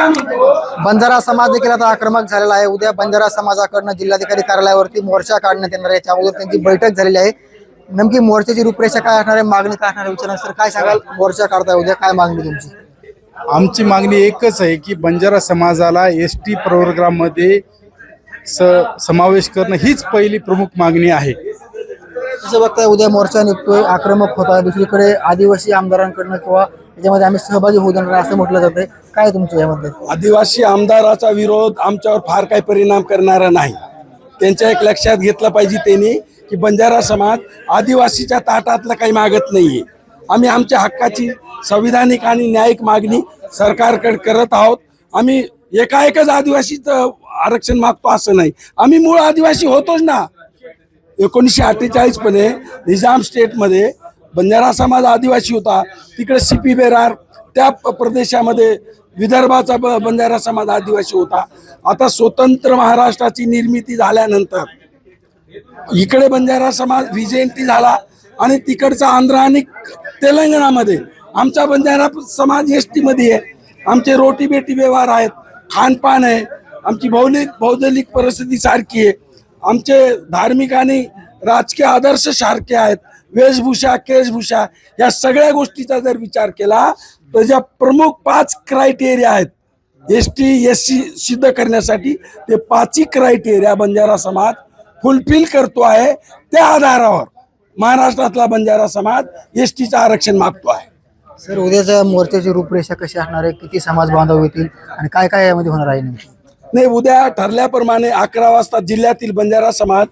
बंजारा समाज देखील आता आक्रमक झालेला आहे. उद्या बंजारा समाजाकडनं जिल्हाधिकारी कार्यालयावरती मोर्चा काढण्यात येणार आहे. त्यामुळे त्यांची बैठक झालेली आहे. नेमकी मोर्चाची रूपरेषा काय असणार आहे? मागणी काय असणार आहे? विचारणार सर. काय सांगाल? मोर्चा काढताय उद्या. काय मागणी तुमची? आमची मागणी एकच आहे की बंजारा समाजाला एस टी प्रोग्राममध्ये स समावेश करणं हीच पहिली प्रमुख मागणी आहे. कसं बघताय? उद्या मोर्चा निघतोय. आक्रमक होत आहे. दुसरीकडे आदिवासी आमदारांकडनं किंवा त्याच्यामध्ये आम्ही सहभागी होऊ देणार असं म्हटलं जातंय. काय तुमचं यामध्ये? आदिवासी आमदाराचा विरोध आमच्यावर फार काही परिणाम करणारा नाही. त्यांच्या एक लक्षात घेतलं पाहिजे त्यांनी की बंजारा समाज आदिवासीच्या ताटातलं काही मागत नाहीये. आम्ही आमच्या हक्काची संविधानिक आणि न्यायिक मागणी सरकारकडे करत आहोत. आम्ही एकाएकच आदिवासीचं आरक्षण मागतो असं नाही. आम्ही मूळ आदिवासी होतोच ना. एकोणीसशे अठ्ठेचाळीसमध्ये निजाम स्टेटमध्ये बंजारा समाज आदिवासी होता तिकडे सीपी बेरार त्या प्रदेशामध्ये विदर्भाचा ब- बंजारा समाज आदिवासी होता. आता स्वतंत्र महाराष्ट्राची निर्मिती झाल्यानंतर इकडे बंजारा समाज विजयंती झाला आणि तिकडचा आंध्र आणि तेलंगणामध्ये आमचा बंजारा समाज एस टीमध्ये आहे. आमचे रोटी बेटी व्यवहार आहेत खानपान आहे आमची भौलिक भौगोलिक परिस्थिती सारखी आहे. आमचे धार्मिक आणि राजकीय आदर्श सारखे आहेत. वेशभूषा केशभूषा या सगळ्या गोष्टीचा जर विचार केला तर ज्या प्रमुख पाच क्रायटेरिया आहेत एस टी एस सी सिद्ध करण्यासाठी ते पाचही क्रायटेरिया बंजारा समाज फुलफिल करतो आहे. त्या आधारावर महाराष्ट्रातला बंजारा समाज एस टीचं आरक्षण मागतो आहे. सर उद्याच्या मोर्चाची रूपरेषा कशी असणार आहे? किती समाज बांधव येतील? आणि काय काय यामध्ये होणार आहे नाही उद्या ठरल्याप्रमाणे अकरा वाजता जिल्ह्यातील बंजारा समाज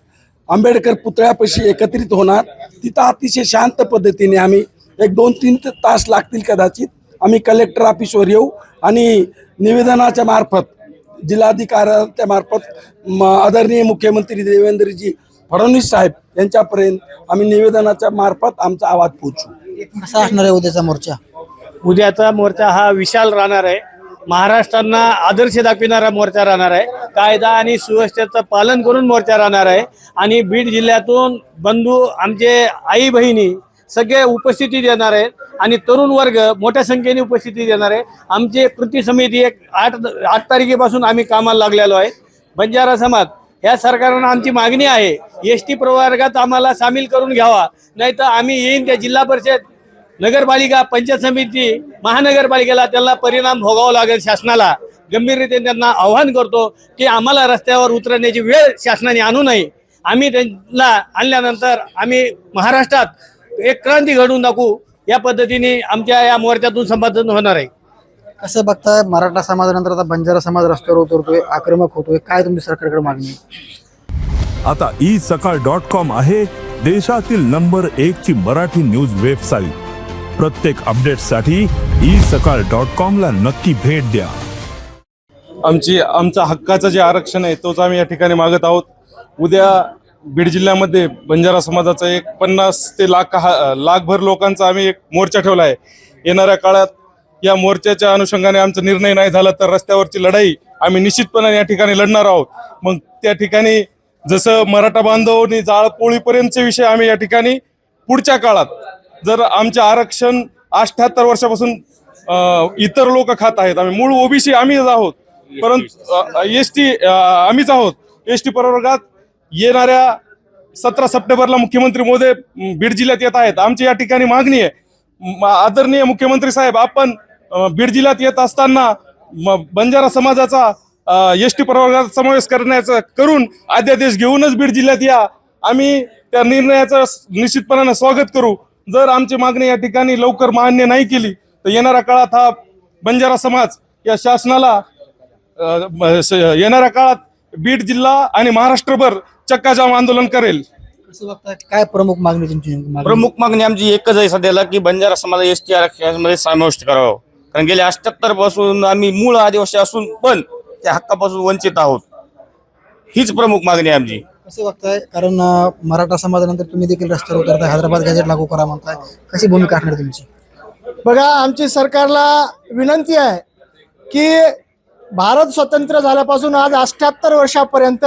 आंबेडकर पुतळ्यापाशी एकत्रित होणार. तिथं अतिशय शांत पद्धतीने आम्ही एक दोन तीन तास लागतील कदाचित. आम्ही कलेक्टर ऑफिसवर येऊ आणि निवेदनाच्या मार्फत जिल्हाधिकाऱ्याच्या मार्फत म आदरणीय मुख्यमंत्री देवेंद्रजी फडणवीस साहेब यांच्यापर्यंत आम्ही निवेदनाच्या मार्फत आमचा आवाज पोहोचू. कसा असणार आहे उद्याचा मोर्चा. उद्याचा मोर्चा हा विशाल राहणार आहे. महाराष्ट्रांना आदर्श दाखविणारा मोर्चा राहणार आहे. कायदा आणि सुव्यवस्थेचं पालन करून मोर्चा राहणार आहे. आणि बीड जिल्ह्यातून बंधू आमचे आई बहिणी सगळे उपस्थिती देणार आहेत. आणि तरुण वर्ग मोठ्या संख्येने उपस्थिती देणार आहे. आमची कृती समिती एक आठ आठ तारखेपासून आम्ही कामाला लागलेलो आहे. बंजारा समाज या सरकारनं आमची मागणी आहे. एस टी प्रवर्गात आम्हाला सामील करून घ्यावा. नाही तर आम्ही येईन त्या जिल्हा परिषद नगरपालिका पंचायत समिती महानगरपालिकेला त्यांना परिणाम भोगावा लागेल शासनाला. गंभीररीत्या त्यांना आव्हान करतो की आम्हाला रस्त्यावर उतरण्याची वेळ शासनाने आणू नये. आम्ही त्यांना आणल्यानंतर आम्ही महाराष्ट्रात एक क्रांती घडवून दाखवू या पद्धतीने आमच्या या मोर्चातून संपादन होणार आहे. कसं बघताय मराठा समाजानंतर आता बंजारा समाज रस्त्यावर उतरतोय आक्रमक होतोय काय तुमची सरकारकडे मागणी आहे? आता ई सकाळ डॉट कॉम आहे देशातील नंबर एक ची मराठी न्यूज वेबसाईट प्रत्येक अपडेटसाठी ई सकाळ डॉट कॉमला नक्की भेट द्या. आमची आमचा हक्काचं जे आरक्षण आहे तोच आम्ही या ठिकाणी मागत आहोत. उद्या बीड जिल्ह्यामध्ये बंजारा समाजाचा एक पन्नास ते लाख हा- लाखभर लोकांचा आम्ही एक मोर्चा ठेवला आहे. येणाऱ्या काळात या मोर्चाच्या अनुषंगाने आमचा निर्णय नाही झाला तर रस्त्यावरची लढाई आम्ही निश्चितपणे या ठिकाणी लढणार आहोत. मग त्या ठिकाणी जसं मराठा बांधव आणि जाळपोळीपर्यंतचे विषय आम्ही या ठिकाणी पुढच्या काळात जर आमचे आरक्षण अठ्याहत्तर वर्षापासून इतर लोक खात आहेत आम्ही मूळ ओबीसी आम्हीच आहोत परंतु एस टी आम्हीच आहोत एस टी प्रवर्गात येणाऱ्या सतरा सप्टेंबरला मुख्यमंत्री मोदी बीड जिल्ह्यात येत आहेत. आमची या ठिकाणी मागणी आहे. आदरणीय मुख्यमंत्री साहेब आपण बीड जिल्ह्यात येत असताना म, बंजारा समाजाचा एस टी प्रवर्गात समावेश करण्याचं करून अध्यादेश घेऊनच बीड जिल्ह्यात या. आम्ही त्या निर्णयाचं निश्चितपणानं स्वागत करू. जर आमची मागणी या ठिकाणी लवकर मान्य नाही केली तर येणाऱ्या काळात हा बंजारा समाज या शासनाला येणाऱ्या काळात बीड जिल्हा आणि महाराष्ट्रभर चक्काजाम आंदोलन करेल. काय प्रमुख मागणी तुमची? प्रमुख मागणी आमची एकच आहे सध्याला की बंजारा समाज एस टी आरक्षणामध्ये समाविष्ट करावं. कारण गेल्या अठ्याहत्तरपासून आम्ही मूळ आदिवासी असून पण त्या हक्कापासून वंचित आहोत. हीच प्रमुख मागणी आहे आमची. कसं बघताय? कारण अं, मराठा समाजानंतर तुम्ही देखील रस्त्यावर उतरताय हैदराबाद गॅजेट लागू करा म्हणताय. कशी भूमिका असणार तुमची? बघा आमची सरकारला विनंती आहे की भारत स्वतंत्र झाल्यापासून आज अठ्याहत्तर वर्षापर्यंत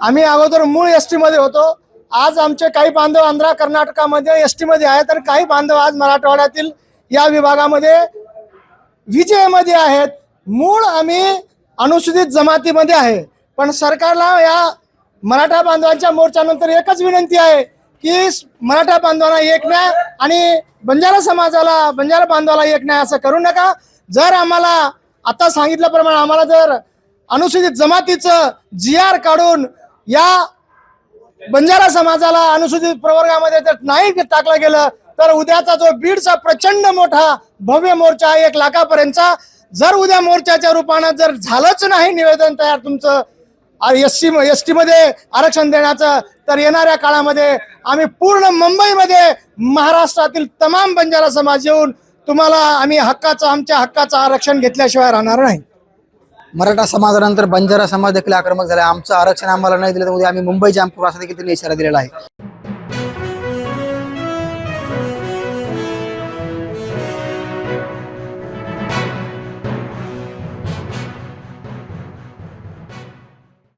आम्ही अगोदर मूळ एसमध्ये होतो. आज आमचे काही बांधव आंध्रा कर्नाटकामध्ये एसमध्ये आहेत तर काही बांधव आज मराठवाड्यातील या विभागामध्ये विजयमध्ये आहेत. मूळ आम्ही अनुसूचित जमातीमध्ये आहे. पण सरकारला या मराठा बांधवांच्या मोर्चानंतर एकच विनंती आहे की मराठा बांधवांना एक न्याय आणि बंजारा समाजाला बंजारा बांधवाला एक न्याय असं करू नका. जर आम्हाला आता सांगितल्याप्रमाणे आम्हाला जर अनुसूचित जमातीचं जी आर काढून या बंजारा समाजाला अनुसूचित प्रवर्गामध्ये जर नाही टाकलं गेलं तर उद्याचा जो बीडचा प्रचंड मोठा भव्य मोर्चा आहे एक लाखापर्यंतचा जर उद्या मोर्चाच्या रूपानं जर झालंच नाही निवेदन तयार तुमचं एस सी एस टीमध्ये आरक्षण देण्याचं तर येणाऱ्या काळामध्ये आम्ही पूर्ण मुंबईमध्ये महाराष्ट्रातील तमाम बंजारा समाज येऊन तुम्हाला आम्ही हक्काचं आमच्या हक्काचं आरक्षण घेतल्याशिवाय राहणार नाही. मराठा समाजानंतर बंजारा समाज देखील आक्रमक झाला. आमचं आरक्षण आम्हाला नाही दिलं तर उद्या आम्ही मुंबई जामपूर असा देखील त्यांनी इशारा दिलेला आहे.